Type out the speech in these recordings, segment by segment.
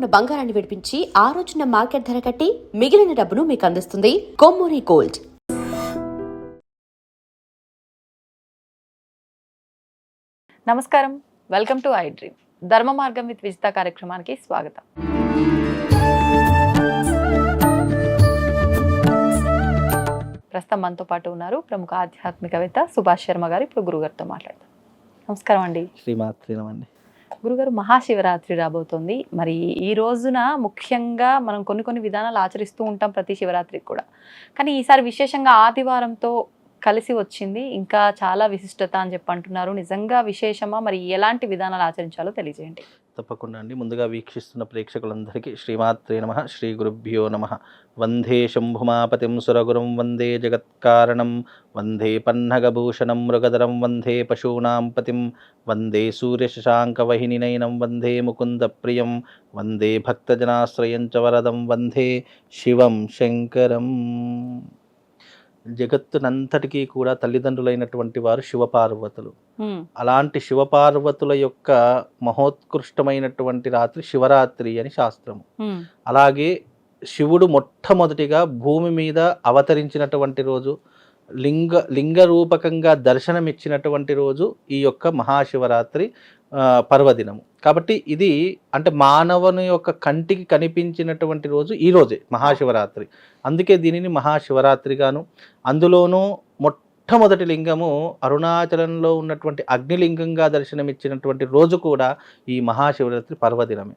ఉన్న బంగారాన్ని విడిపించి ఆ రోజున మార్కెట్ ధర కట్టి మిగిలిన డబ్బును మీకు అందిస్తుంది కొమ్మూరి గోల్డ్. నమస్కారం. Welcome to I Dream. ధర్మ మార్గం విత్ విజిత కార్యక్రమానికి స్వాగతం. ప్రస్తుతం మనతో పాటు ఉన్నారు ప్రముఖ ఆధ్యాత్మికవేత్త సుభాష్ శర్మ గారు. ఇప్పుడు గురుగారితో మాట్లాడతాం నమస్కారం అండి. శ్రీమాత్రినమండి గురుగారు మహాశివరాత్రి రాబోతోంది. మరి ఈ రోజున ముఖ్యంగా మనం కొన్ని కొన్ని విధానాలు ఆచరిస్తూ ఉంటాం ప్రతి శివరాత్రికి కూడా. కానీ ఈసారి విశేషంగా ఆదివారంతో కలిసి వచ్చింది. ఇంకా చాలా విశిష్టత అని చెప్పి అంటున్నారు. నిజంగా విశేషమా? మరి ఎలాంటి విధానాలు ఆచరించాలో తెలియజేయండి. తప్పకుండా అండి. ముందుగా వీక్షిస్తున్న ప్రేక్షకులందరికీ శ్రీమాత్రే నమ. శ్రీ గురుభ్యో నమ. వందే శంభుమాపతిం సురగురుం. వందే జగత్కారణం. వందే పన్నగభూషణం. మృగధరం. వందే పశూనాం పతిం. వందే సూర్యశశాంకవహినినయనం. వందే ముకుందప్రియం. వందే భక్తజనాశ్రయం చ వరదం. వందే శివం శంకరం. జగత్తునంతటికీ కూడా తల్లిదండ్రులైనటువంటి వారు శివపార్వతులు. అలాంటి శివపార్వతుల యొక్క మహోత్కృష్టమైనటువంటి రాత్రి శివరాత్రి అని శాస్త్రము. అలాగే శివుడు మొట్టమొదటిగా భూమి మీద అవతరించినటువంటి రోజు లింగ లింగ రూపకంగా దర్శనమిచ్చినటువంటి రోజు ఈ యొక్క మహాశివరాత్రి పర్వదినము. కాబట్టి ఇది అంటే మానవుని యొక్క కంటికి కనిపించినటువంటి రోజు ఈ రోజే మహాశివరాత్రి. అందుకే దీనిని మహాశివరాత్రిగాను అందులోనూ మొట్టమొదటి లింగము అరుణాచలంలో ఉన్నటువంటి అగ్నిలింగంగా దర్శనమిచ్చినటువంటి రోజు కూడా ఈ మహాశివరాత్రి పర్వదినమే.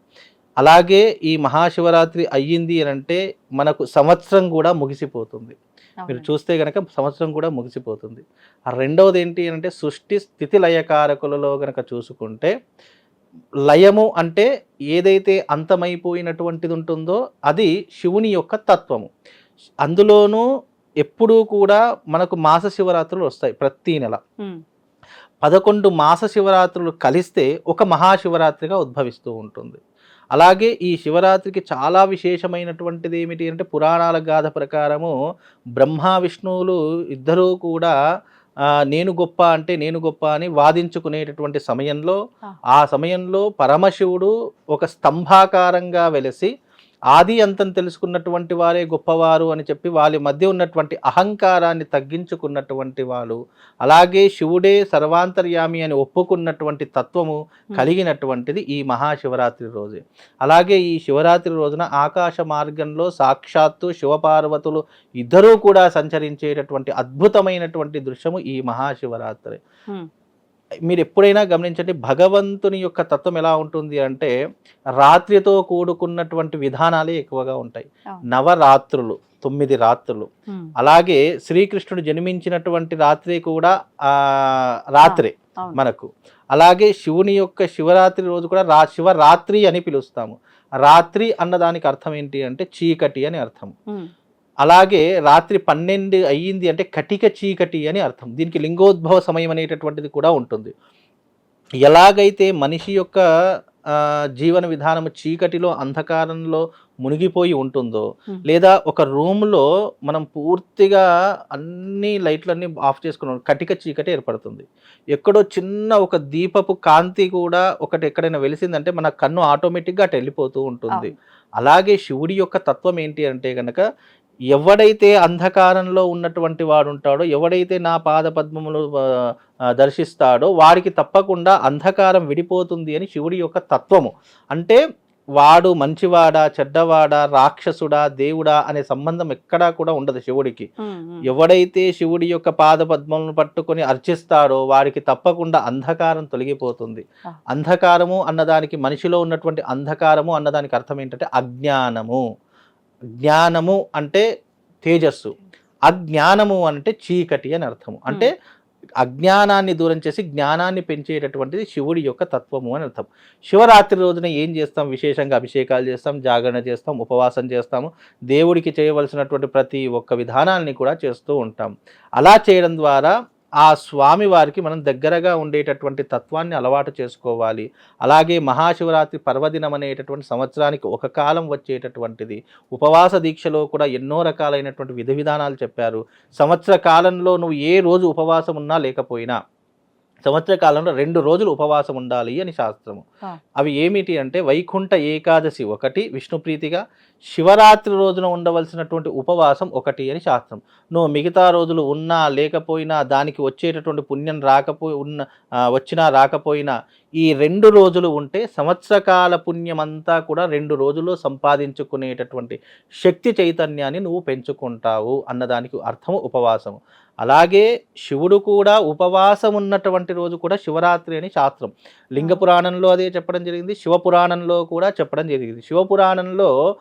అలాగే ఈ మహాశివరాత్రి అయ్యింది అని అంటే మనకు సంవత్సరం కూడా ముగిసిపోతుంది. మీరు. చూస్తే కనుక సంవత్సరం కూడా ముగిసిపోతుంది. ఆ రెండవది ఏంటి అంటే సృష్టి స్థితి లయకారకులలో గనక చూసుకుంటే లయము అంటే ఏదైతే అంతమైపోయినటువంటిది ఉంటుందో అది శివుని యొక్క తత్వము. అందులోనూ ఎప్పుడూ కూడా మనకు మాస శివరాత్రులు వస్తాయి ప్రతి నెల. పదకొండు మాస శివరాత్రులు కలిస్తే ఒక మహాశివరాత్రిగా ఉద్భవిస్తూ ఉంటుంది. అలాగే ఈ శివరాత్రికి చాలా విశేషమైనటువంటిది ఏమిటి అంటే పురాణాల గాథ ప్రకారము బ్రహ్మ విష్ణువులు ఇద్దరూ కూడా నేను గొప్ప అంటే నేను గొప్ప అని వాదించుకునేటటువంటి సమయంలో. ఆ సమయంలో పరమశివుడు ఒక స్తంభాకారంగా వెలిసి ఆది అంతం తెలుసుకున్నటువంటి వారే గొప్పవారు అని చెప్పి వాళ్ళ మధ్య ఉన్నటువంటి అహంకారాన్ని తగ్గించుకున్నటువంటి వాళ్ళు అలాగే శివుడే సర్వాంతర్యామి అని ఒప్పుకున్నటువంటి తత్వము కలిగినటువంటిది ఈ మహాశివరాత్రి రోజే. అలాగే ఈ శివరాత్రి రోజున ఆకాశ మార్గంలో సాక్షాత్తు శివపార్వతులు ఇద్దరూ కూడా సంచరించేటటువంటి అద్భుతమైనటువంటి దృశ్యము ఈ మహాశివరాత్రి. మీరు ఎప్పుడైనా గమనించండి భగవంతుని యొక్క తత్వం ఎలా ఉంటుంది అంటే రాత్రితో కూడుకున్నటువంటి విధానాలే ఎక్కువగా ఉంటాయి. నవరాత్రులు తొమ్మిది రాత్రులు. అలాగే శ్రీకృష్ణుడు జన్మించినటువంటి రాత్రి కూడా ఆ రాత్రే. మనకు. అలాగే శివుని యొక్క శివరాత్రి రోజు కూడా రా శివరాత్రి అని పిలుస్తాము. రాత్రి అన్నదానికి అర్థం ఏంటి అంటే చీకటి అని అర్థం అలాగే రాత్రి పన్నెండు అయ్యింది అంటే కటిక చీకటి అని అర్థం దీనికి లింగోద్భవ సమయం అనేటటువంటిది కూడా ఉంటుంది ఎలాగైతే మనిషి యొక్క జీవన విధానం చీకటిలో అంధకారంలో మునిగిపోయి ఉంటుందో. లేదా ఒక రూమ్లో మనం పూర్తిగా అన్ని లైట్లన్నీ ఆఫ్ చేసుకున్నాం కటిక చీకటి ఏర్పడుతుంది ఎక్కడో చిన్న ఒక దీపపు కాంతి కూడా ఒకటి ఎక్కడైనా వెలిసిందంటే మన కన్ను ఆటోమేటిక్గా అటు వెళ్ళిపోతూ ఉంటుంది. అలాగే శివుడి యొక్క తత్వం ఏంటి అంటే కనుక ఎవడైతే అంధకారంలో ఉన్నటువంటి వాడు ఉంటాడో ఎవడైతే నా పాద పద్మములు దర్శిస్తాడో వాడికి తప్పకుండా అంధకారం విడిపోతుంది అని శివుడి యొక్క తత్వము అంటే వాడు మంచివాడా చెడ్డవాడా రాక్షసుడా దేవుడా అనే సంబంధం ఎక్కడా కూడా ఉండదు శివుడికి. ఎవడైతే శివుడి యొక్క పాద పద్మలను పట్టుకొని అర్చిస్తాడో వాడికి తప్పకుండా అంధకారం తొలగిపోతుంది. అంధకారము అన్నదానికి మనిషిలో ఉన్నటువంటి అంధకారము అన్నదానికి అర్థం ఏంటంటే అజ్ఞానము జ్ఞానము అంటే తేజస్సు. అజ్ఞానము అంటే చీకటి అని అర్థము. అంటే అజ్ఞానాన్ని దూరం చేసి జ్ఞానాన్ని పెంచేటటువంటిది శివుడి యొక్క తత్వము అని అర్థం. శివరాత్రి రోజున ఏం చేస్తాం? విశేషంగా అభిషేకాలు చేస్తాం జాగరణ చేస్తాం ఉపవాసం చేస్తాము. దేవుడికి చేయవలసినటువంటి ప్రతి ఒక్క విధానాన్ని కూడా చేస్తూ ఉంటాం. అలా చేయడం ద్వారా ఆ స్వామి వారికి మనం దగ్గరగా ఉండేటటువంటి తత్వాన్ని అలవాటు చేసుకోవాలి. అలాగే మహాశివరాత్రి పర్వదినం అనేటటువంటి సంవత్సరానికి ఒక కాలం వచ్చేటటువంటిది. ఉపవాస దీక్షలో కూడా ఎన్నో రకాలైనటువంటి విధి విధానాలు చెప్పారు. సంవత్సర కాలంలో నువ్వు ఏ రోజు ఉపవాసం ఉన్నా లేకపోయినా సంవత్సర కాలంలో రెండు రోజులు ఉపవాసం ఉండాలి అని శాస్త్రము. అవి ఏమిటి అంటే వైకుంఠ ఏకాదశి ఒకటి విష్ణుప్రీతిగా శివరాత్రి రోజున ఉండవలసినటువంటి ఉపవాసం ఒకటి అని శాస్త్రం. నువ్వు మిగతా రోజులు ఉన్నా లేకపోయినా దానికి వచ్చేటటువంటి పుణ్యం రాకపోయి ఉన్న వచ్చినా రాకపోయినా ఈ రెండు రోజులు ఉంటే సంవత్సరకాల పుణ్యం అంతా కూడా రెండు రోజుల్లో సంపాదించుకునేటటువంటి శక్తి చైతన్యాన్ని నువ్వు పెంచుకుంటావు అన్నదానికి అర్థము ఉపవాసము. అలాగే శివుడు కూడా ఉపవాసం ఉన్నటువంటి రోజు కూడా శివరాత్రి అని శాస్త్రం. లింగ పురాణంలో అదే చెప్పడం జరిగింది. శివపురాణంలో కూడా చెప్పడం జరిగింది. శివపురాణంలో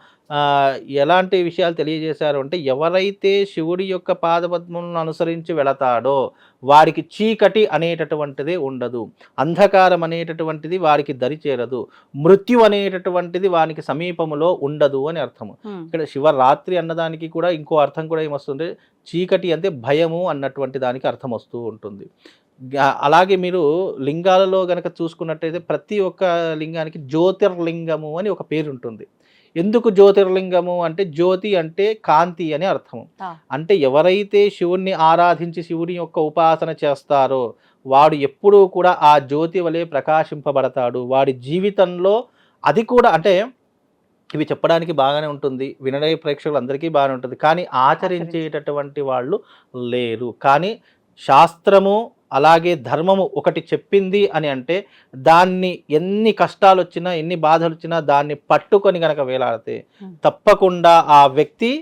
ఎలాంటి విషయాలు తెలియజేశారు అంటే ఎవరైతే శివుడి యొక్క పాదపద్మలను అనుసరించి వెళతాడో వారికి చీకటి అనేటటువంటిది ఉండదు. అంధకారం అనేటటువంటిది వారికి దరి చేరదు. మృత్యు అనేటటువంటిది వానికి సమీపములో ఉండదు అని అర్థము ఇక్కడ శివరాత్రి అన్నదానికి కూడా ఇంకో అర్థం కూడా ఏమొస్తుంది? చీకటి అంటే భయము అన్నటువంటి దానికి అర్థం వస్తూ ఉంటుంది. అలాగే మీరు లింగాలలో గనక చూసుకున్నట్టయితే ప్రతి ఒక్క లింగానికి జ్యోతిర్లింగము అని ఒక పేరు ఉంటుంది ఎందుకు జ్యోతిర్లింగము అంటే జ్యోతి అంటే కాంతి అని అర్థము. ఆ. అంటే ఎవరైతే శివుణ్ణి ఆరాధించి శివుని యొక్క ఉపాసన చేస్తారో వాడు ఎప్పుడూ కూడా ఆ జ్యోతి వలె ప్రకాశింపబడతాడు. వాడి జీవితంలో అది కూడా అంటే ఇవి చెప్పడానికి బాగానే ఉంటుంది. వినడే ప్రేక్షకులు అందరికీ బాగానే ఉంటుంది. కానీ ఆచరించేటటువంటి వాళ్ళు లేరు. కానీ శాస్త్రము అలాగే ధర్మము ఒకటి చెప్పింది అని అంటే దాన్ని ఎన్ని కష్టాలు వచ్చినా ఎన్ని బాధలు వచ్చినా దాన్ని పట్టుకొని గనక వేలాడితే. తప్పకుండా ఆ వ్యక్తి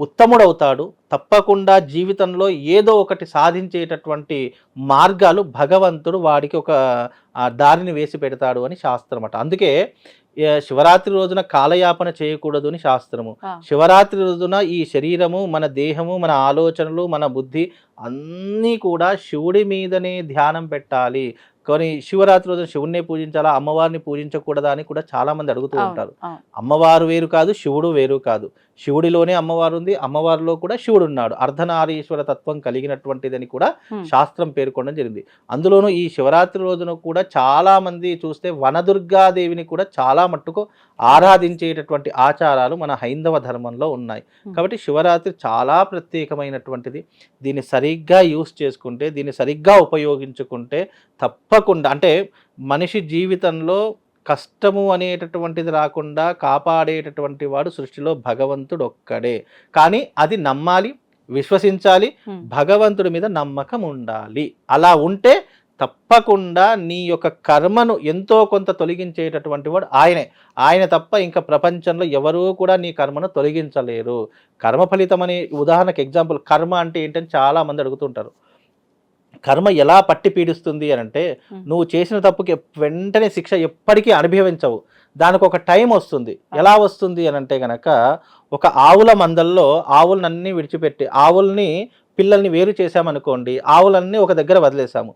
ఉత్తముడవుతాడు. తప్పకుండా జీవితంలో ఏదో ఒకటి సాధించేటటువంటి మార్గాలు భగవంతుడు వాడికి ఒక దారిని వేసి పెడతాడు అని శాస్త్రం అట అందుకే శివరాత్రి రోజున కాలయాపన చేయకూడదు అని శాస్త్రము. శివరాత్రి రోజున ఈ శరీరము మన దేహము మన ఆలోచనలు మన బుద్ధి అన్నీ కూడా శివుడి మీదనే ధ్యానం పెట్టాలి. కానీ శివరాత్రి రోజున శివుణ్ణే పూజించాలా? అమ్మవారిని పూజించకూడదా అని కూడా చాలా మంది అడుగుతూ ఉంటారు. అమ్మవారు వేరు కాదు శివుడు వేరు కాదు. శివుడిలోనే అమ్మవారు ఉంది అమ్మవారిలో కూడా శివుడు ఉన్నాడు. అర్ధనారీశ్వర తత్వం కలిగినటువంటిదని కూడా. శాస్త్రం పేర్కొనడం జరిగింది. అందులోనూ ఈ శివరాత్రి రోజున కూడా చాలా మంది చూస్తే వనదుర్గాదేవిని కూడా చాలా మట్టుకు ఆరాధించేటటువంటి ఆచారాలు మన హైందవ ధర్మంలో ఉన్నాయి. కాబట్టి శివరాత్రి చాలా ప్రత్యేకమైనటువంటిది. దీన్ని సరిగ్గా యూస్ చేసుకుంటే దీన్ని సరిగ్గా ఉపయోగించుకుంటే తప్పకుండా అంటే మనిషి జీవితంలో కష్టము అనేటటువంటిది రాకుండా కాపాడేటటువంటి వాడు సృష్టిలో భగవంతుడు ఒక్కడే కానీ అది నమ్మాలి విశ్వసించాలి భగవంతుడి మీద నమ్మకం ఉండాలి. అలా ఉంటే తప్పకుండా నీ యొక్క కర్మను ఎంతో కొంత తొలగించేటటువంటి వాడు ఆయనే. ఆయన తప్ప ఇంకా ప్రపంచంలో ఎవరూ కూడా నీ కర్మను తొలగించలేరు. కర్మ ఫలితం అనే ఉదాహరణకు ఎగ్జాంపుల్ కర్మ అంటే ఏంటని చాలా మంది అడుగుతుంటారు. కర్మ ఎలా పట్టి పీడిస్తుంది అని అంటే. నువ్వు చేసిన తప్పుకి వెంటనే శిక్ష ఎప్పటికీ అనుభవించవు. దానికి ఒక టైం వస్తుంది. ఎలా వస్తుంది అని అంటే గనక ఒక ఆవుల మందల్లో ఆవులనన్నీ విడిచిపెట్టి ఆవుల్ని పిల్లల్ని వేరు చేసామనుకోండి ఆవులన్నీ ఒక దగ్గర వదిలేసాము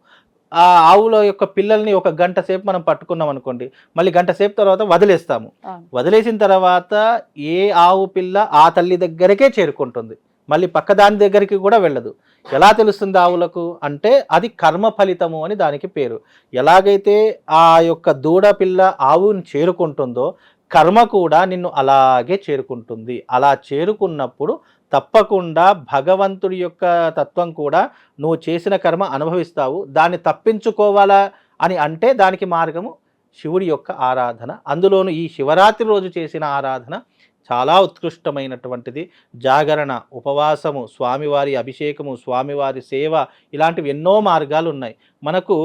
ఆ ఆవుల యొక్క పిల్లల్ని ఒక గంట సేపు మనం పట్టుకున్నాం అనుకోండి మళ్ళీ గంట సేపు తర్వాత వదిలేస్తాము. వదిలేసిన తర్వాత ఏ ఆవు పిల్ల ఆ తల్లి దగ్గరకే చేరుకుంటుంది. మళ్ళీ పక్క దాని దగ్గరికి కూడా వెళ్ళదు. ఎలా తెలుస్తుంది ఆవులకు అంటే అది కర్మ ఫలితము అని దానికి పేరు. ఎలాగైతే ఆ యొక్క దూడ పిల్ల ఆవుని చేరుకుంటుందో కర్మ కూడా నిన్ను అలాగే చేరుకుంటుంది. అలా చేరుకున్నప్పుడు తప్పకుండా భగవంతుడి యొక్క తత్వం కూడా నువ్వు చేసిన కర్మ అనుభవిస్తావు. దాన్ని తప్పించుకోవాలా అని అంటే దానికి మార్గము శివుడి యొక్క ఆరాధన. అందులోను ఈ శివరాత్రి రోజు చేసిన ఆరాధన చాలా ఉత్కృష్టమైనటువంటిది. జాగరణ ఉపవాసము స్వామివారి అభిషేకము స్వామివారి సేవ ఇలాంటివి ఎన్నో మార్గాలు ఉన్నాయి మనకు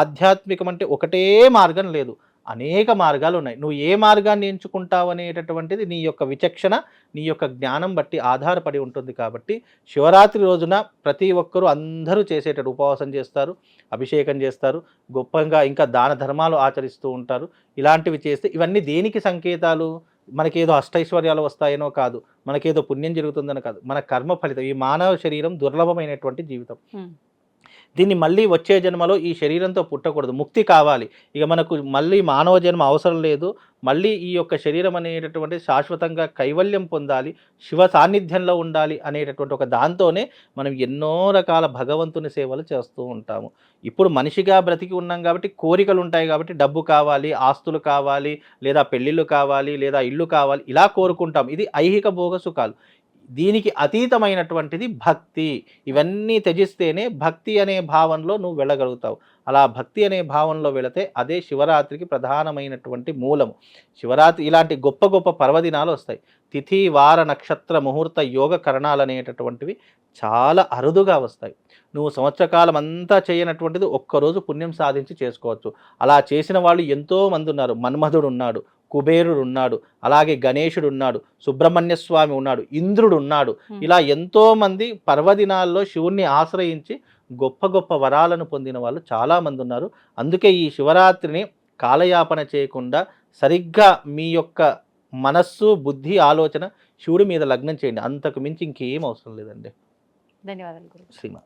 ఆధ్యాత్మికం అంటే ఒకటే మార్గం లేదు. అనేక మార్గాలు ఉన్నాయి నువ్వు ఏ మార్గాన్ని ఎంచుకుంటావు అనేటటువంటిది నీ యొక్క విచక్షణ నీ యొక్క జ్ఞానం బట్టి ఆధారపడి ఉంటుంది కాబట్టి శివరాత్రి రోజున ప్రతి ఒక్కరూ అందరూ చేసేటట్టు ఉపవాసం చేస్తారు అభిషేకం చేస్తారు గొప్పగా ఇంకా దాన ధర్మాలు ఆచరిస్తూ ఉంటారు. ఇలాంటివి చేస్తే ఇవన్నీ దేనికి సంకేతాలు? మనకేదో అష్టైశ్వర్యాలు వస్తాయనో కాదు మనకేదో పుణ్యం జరుగుతుందనో కాదు మన కర్మ ఫలితం ఈ మానవ శరీరం దుర్లభమైనటువంటి జీవితం. దీన్ని మళ్ళీ వచ్చే జన్మలో ఈ శరీరంతో పుట్టకూడదు ముక్తి కావాలి. ఇక మనకు మళ్ళీ మానవ జన్మ అవసరం లేదు. మళ్ళీ ఈ యొక్క శరీరం అనేటటువంటి శాశ్వతంగా కైవల్యం పొందాలి శివ సాన్నిధ్యంలో ఉండాలి అనేటటువంటి ఒక దాంతోనే మనం ఎన్నో రకాల భగవంతుని సేవలు చేస్తూ ఉంటాము. ఇప్పుడు మనిషిగా బ్రతికి ఉన్నాం కాబట్టి కోరికలు ఉంటాయి కాబట్టి డబ్బు కావాలి ఆస్తులు కావాలి లేదా పెళ్ళిళ్ళు కావాలి లేదా ఇల్లు కావాలి ఇలా కోరుకుంటాం. ఇది ఐహిక భోగ సుఖాలు. దీనికి అతీతమైనటువంటిది భక్తి. ఇవన్నీ త్యజిస్తేనే భక్తి అనే భావంలో నువ్వు వెళ్ళగలుగుతావు. అలా భక్తి అనే భావంలో వెళితే అదే శివరాత్రికి ప్రధానమైనటువంటి మూలము. శివరాత్రి ఇలాంటి గొప్ప గొప్ప పర్వదినాలు వస్తాయి. తిథి వార నక్షత్ర ముహూర్త యోగ కరణాలు అనేటటువంటివి చాలా అరుదుగా వస్తాయి. నువ్వు సంవత్సరకాలం అంతా చేయనటువంటిది ఒక్కరోజు పుణ్యం సాధించి చేసుకోవచ్చు. అలా చేసిన వాళ్ళు ఎంతోమంది ఉన్నారు. మన్మధుడు ఉన్నాడు. కుబేరుడు ఉన్నాడు అలాగే గణేశుడు ఉన్నాడు సుబ్రహ్మణ్య స్వామి ఉన్నాడు. ఇంద్రుడు ఉన్నాడు. ఇలా ఎంతో మంది పర్వదినాల్లో శివుణ్ణి ఆశ్రయించి గొప్ప గొప్ప వరాలను పొందిన వాళ్ళు చాలా మంది ఉన్నారు అందుకే ఈ శివరాత్రిని కాలయాపన చేయకుండా సరిగ్గా మీ యొక్క మనస్సు బుద్ధి ఆలోచన శివుడి మీద లగ్నం చేయండి. అంతకు మించి ఇంకేం అవసరం లేదండి. ధన్యవాదాలు శ్రీమా